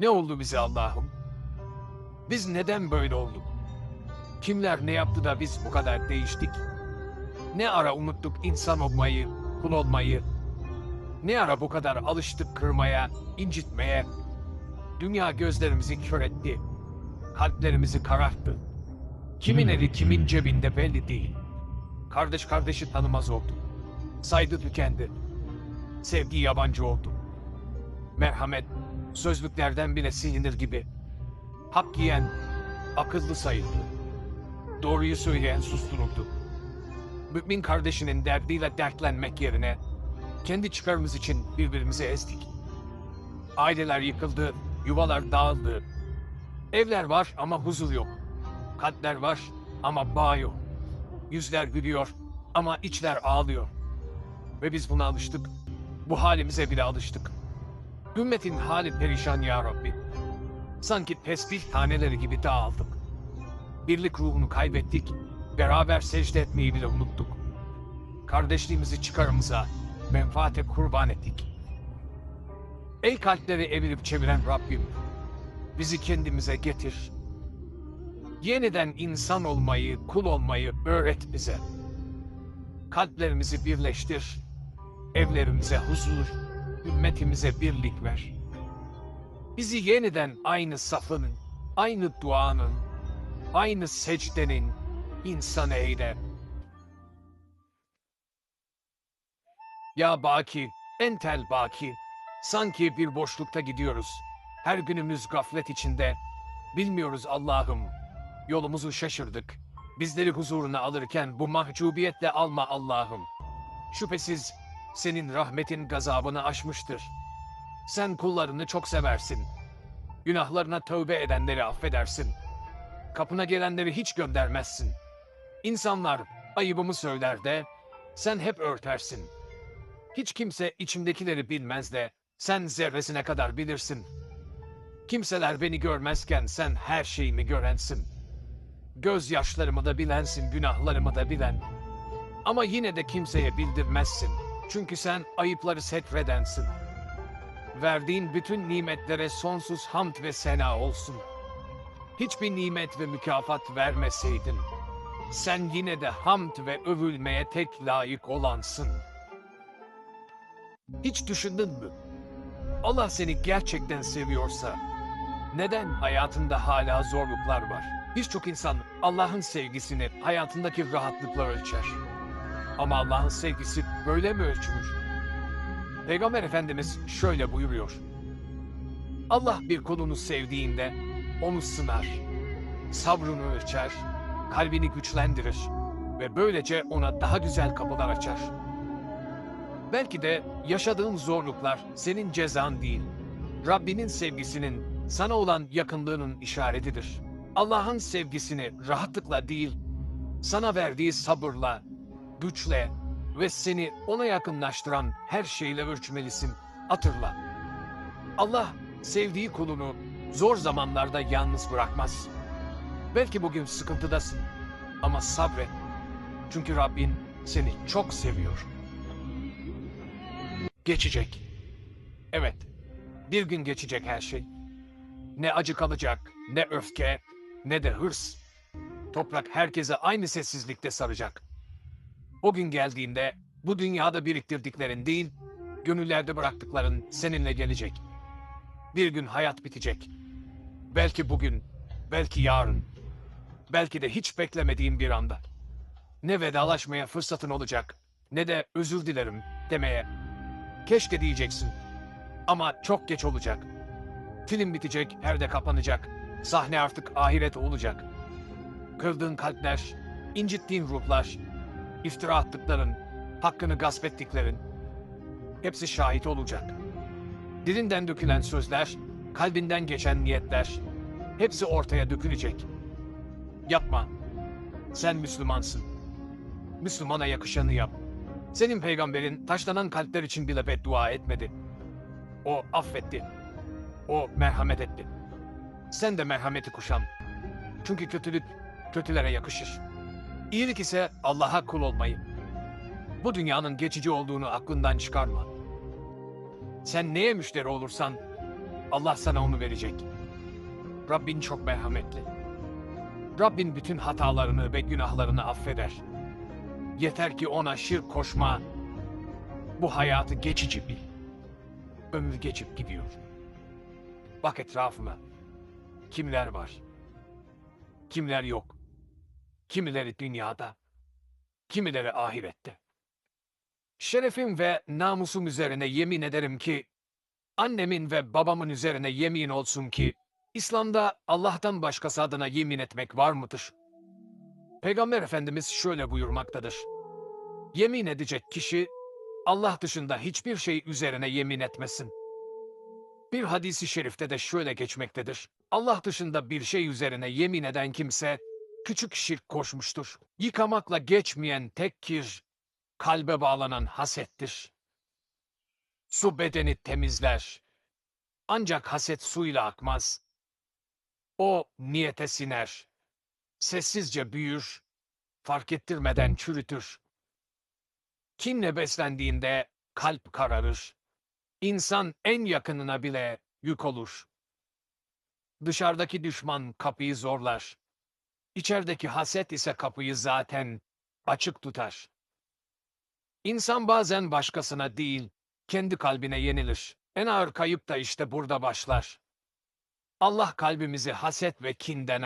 Ne oldu bize Allah'ım? Biz neden böyle olduk? Kimler ne yaptı da biz bu kadar değiştik? Ne ara unuttuk insan olmayı, kul olmayı? Ne ara bu kadar alıştık kırmaya, incitmeye? Dünya gözlerimizi kör etti. Kalplerimizi kararttı. Kimin eli kimin cebinde belli değil. Kardeş kardeşi tanımaz oldu. Saydı tükendi. Sevgi yabancı oldu. Merhamet sözlüklerden bile silinir gibi. Hak yiyen akıllı sayıldı. Doğruyu söyleyen susturuldu. Mümin kardeşinin derdiyle dertlenmek yerine kendi çıkarımız için birbirimizi ezdik. Aileler yıkıldı, yuvalar dağıldı. Evler var ama huzur yok. Kalpler var ama bağ yok. Yüzler gülüyor ama içler ağlıyor. Ve biz buna alıştık. Bu halimize bile alıştık. Ümmetin hali perişan ya Rabbi. Sanki tesbih taneleri gibi dağıldık. Birlik ruhunu kaybettik. Beraber secde etmeyi bile unuttuk. Kardeşliğimizi çıkarımıza, menfaate kurban ettik. Ey kalpleri evirip çeviren Rabbim, bizi kendimize getir. Yeniden insan olmayı, kul olmayı öğret bize. Kalplerimizi birleştir. Evlerimize huzur, ümmetimize birlik ver. Bizi yeniden aynı safın, aynı duanın, aynı secdenin insan eyle. Ya Baki, entel Baki, sanki bir boşlukta gidiyoruz. Her günümüz gaflet içinde. Bilmiyoruz Allah'ım. Yolumuzu şaşırdık. Bizleri huzuruna alırken bu mahcubiyetle alma Allah'ım. Şüphesiz senin rahmetin gazabını aşmıştır. Sen kullarını çok seversin. Günahlarına tövbe edenleri affedersin. Kapına gelenleri hiç göndermezsin. İnsanlar ayıbımı söyler de sen hep örtersin. Hiç kimse içimdekileri bilmez de sen zerresine kadar bilirsin. Kimseler beni görmezken sen her şeyimi görensin. Gözyaşlarımı da bilensin, günahlarımı da bilen. Ama yine de kimseye bildirmezsin. Çünkü sen ayıpları setredensin. Verdiğin bütün nimetlere sonsuz hamd ve sena olsun. Hiçbir nimet ve mükafat vermeseydin, sen yine de hamd ve övülmeye tek layık olansın. Hiç düşündün mü? Allah seni gerçekten seviyorsa, neden hayatında hala zorluklar var? Birçok insan Allah'ın sevgisini hayatındaki rahatlıkla ölçer. Ama Allah'ın sevgisi böyle mi ölçülür? Peygamber Efendimiz şöyle buyuruyor. Allah bir kulunu sevdiğinde onu sınar, sabrını ölçer, kalbini güçlendirir ve böylece ona daha güzel kapılar açar. Belki de yaşadığın zorluklar senin cezan değil, Rabbinin sevgisinin sana olan yakınlığının işaretidir. Allah'ın sevgisini rahatlıkla değil, sana verdiği sabırla, güçle ve seni ona yakınlaştıran her şeyle ölçmelisin. Hatırla. Allah sevdiği kulunu zor zamanlarda yalnız bırakmaz. Belki bugün sıkıntıdasın ama sabret. Çünkü Rabbin seni çok seviyor. Geçecek. Evet, bir gün geçecek her şey. Ne acı kalacak, ne öfke, ne de hırs. Toprak herkese aynı sessizlikte saracak. O gün geldiğinde bu dünyada biriktirdiklerin değil, gönüllerde bıraktıkların seninle gelecek. Bir gün hayat bitecek. Belki bugün, belki yarın, belki de hiç beklemediğin bir anda. Ne vedalaşmaya fırsatın olacak, ne de özür dilerim demeye. Keşke diyeceksin. Ama çok geç olacak. Film bitecek, perde kapanacak. Sahne artık ahiret olacak. Kırdığın kalpler, incittiğin ruhlar, iftira attıkların, hakkını gasp ettiklerin, hepsi şahit olacak. Dilinden dökülen sözler, kalbinden geçen niyetler, hepsi ortaya dökülecek. Yapma. Sen Müslümansın. Müslümana yakışanı yap. Senin peygamberin taşlanan kalpler için bile beddua etmedi. O affetti. O merhamet etti. Sen de merhameti kuşan. Çünkü kötülük kötülere yakışır. İyilik ise Allah'a kul olmayı. Bu dünyanın geçici olduğunu aklından çıkarma. Sen neye müşteri olursan Allah sana onu verecek. Rabbin çok merhametli. Rabbin bütün hatalarını ve günahlarını affeder. Yeter ki ona şirk koşma. Bu hayatı geçici bil. Ömür geçip gidiyor. Bak etrafıma. Kimler var? Kimler yok? Kimileri dünyada, kimileri ahirette. Şerefim ve namusum üzerine yemin ederim ki, annemin ve babamın üzerine yemin olsun ki, İslam'da Allah'tan başkası adına yemin etmek var mıdır? Peygamber Efendimiz şöyle buyurmaktadır. Yemin edecek kişi, Allah dışında hiçbir şey üzerine yemin etmesin. Bir hadisi şerifte de şöyle geçmektedir. Allah dışında bir şey üzerine yemin eden kimse, küçük şirk koşmuştur. Yıkamakla geçmeyen tek kir, kalbe bağlanan hasettir. Su bedeni temizler. Ancak haset suyla akmaz. O niyete siner. Sessizce büyür, fark ettirmeden çürütür. Kinle beslendiğinde kalp kararır. İnsan en yakınına bile yük olur. Dışarıdaki düşman kapıyı zorlar. İçerideki haset ise kapıyı zaten açık tutar. İnsan bazen başkasına değil, kendi kalbine yenilir. En ağır kayıp da işte burada başlar. Allah kalbimizi haset ve kinden